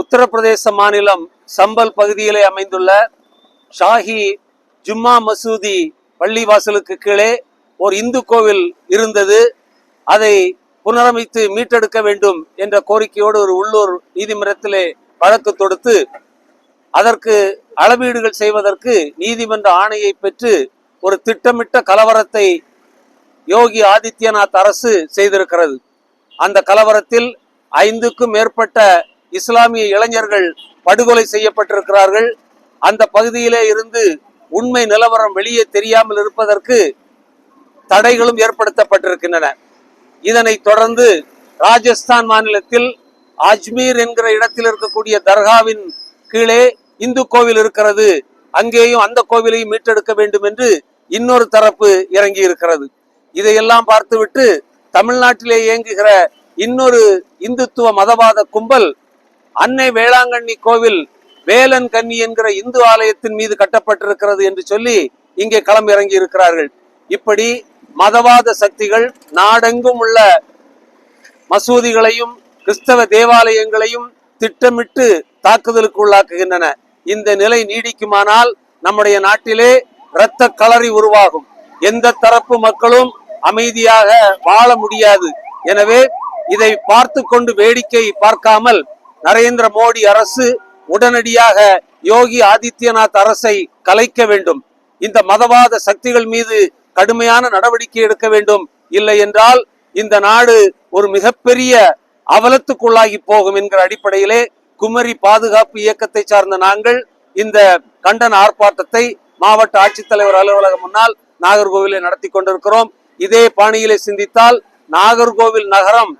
உத்தரப்பிரதேச மாநிலம் சம்பல் பகுதியிலே அமைந்துள்ள ஷாஹி ஜும்மா மசூதி பள்ளிவாசலுக்கு கீழே ஒரு இந்து கோவில் இருந்தது. அதை புனரமைத்து மீட்டெடுக்க வேண்டும் என்ற கோரிக்கையோடு ஒரு உள்ளூர் நீதிமன்றத்திலே வழக்கு தொடுத்து அதற்கு அளவீடுகள் செய்வதற்கு நீதிமன்ற ஆணையை பெற்று ஒரு திட்டமிட்ட கலவரத்தை யோகி ஆதித்யநாத் அரசு செய்திருக்கிறது. அந்த கலவரத்தில் ஐந்துக்கும் மேற்பட்ட இஸ்லாமிய இளைஞர்கள் படுகொலை செய்யப்பட்டிருக்கிறார்கள். அந்த பகுதியிலே இருந்து உண்மை நிலவரம் வெளியே தெரியாமல் இருப்பதற்கு தடைகளும் ஏற்படுத்தப்பட்டிருக்கின்றன. இதனைத் தொடர்ந்து ராஜஸ்தான் மாநிலத்தில் அஜ்மீர் என்கிற இடத்தில் இருக்கக்கூடிய தர்காவின் கீழே இந்து கோவில் இருக்கிறது. அங்கேயும் அந்த கோவிலையும் மீட்டெடுக்க வேண்டும் என்று இன்னொரு தரப்பு இறங்கி இருக்கிறது இதையெல்லாம் பார்த்துவிட்டு தமிழ்நாட்டிலே இயங்குகிற இன்னொரு இந்துத்துவ மதவாத கும்பல் அன்னை வேளாங்கண்ணி கோவில் வேலன் கன்னி என்கிற இந்து ஆலயத்தின் மீது கட்டப்பட்டிருக்கிறது என்று சொல்லி இங்கே களம் இறங்கி இருக்கிறார்கள். இப்படி மதவாத சக்திகள் நாடெங்கும் உள்ள மசூதிகளையும் கிறிஸ்தவ தேவாலயங்களையும் திட்டமிட்டு தாக்குதலுக்கு உள்ளாக்குகின்றன. இந்த நிலை நீடிக்குமானால் நம்முடைய நாட்டிலே இரத்த களரி உருவாகும். எந்த தரப்பு மக்களும் அமைதியாக வாழ முடியாது. எனவே இதை பார்த்து கொண்டு வேடிக்கை பார்க்காமல் நரேந்திர மோடி அரசு உடனடியாக யோகி ஆதித்யநாத் அரசை கலைக்க வேண்டும். இந்த மதவாத சக்திகள் மீது கடுமையான நடவடிக்கை எடுக்க வேண்டும். இல்லை என்றால் இந்த நாடு ஒரு மிகப்பெரிய அவலத்துக்குள்ளாகி போகும் என்கிற அடிப்படையிலே குமரி பாதுகாப்பு இயக்கத்தை சார்ந்த நாங்கள் இந்த கண்டன ஆர்ப்பாட்டத்தை மாவட்ட ஆட்சித்தலைவர் அலுவலகம் முன்னால் நாகர்கோவிலை நடத்தி கொண்டிருக்கிறோம். இதே பாணியிலே சிந்தித்தால் நாகர்கோவில் நகரம்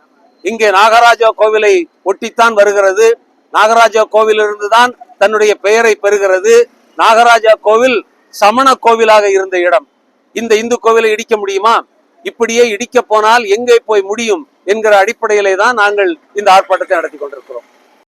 இங்கே நாகராஜா கோவிலை ஒட்டித்தான் வருகிறது. நாகராஜா கோவிலிருந்து தான் தன்னுடைய பெயரை பெறுகிறது. நாகராஜா கோவில் சமண கோவிலாக இருந்த இடம். இந்த இந்து கோவிலை இடிக்க முடியுமா? இப்படியே இடிக்க போனால் எங்கே போய் முடியும் என்கிற அடிப்படையிலே தான் நாங்கள் இந்த ஆர்ப்பாட்டத்தை நடத்தி கொண்டிருக்கிறோம்.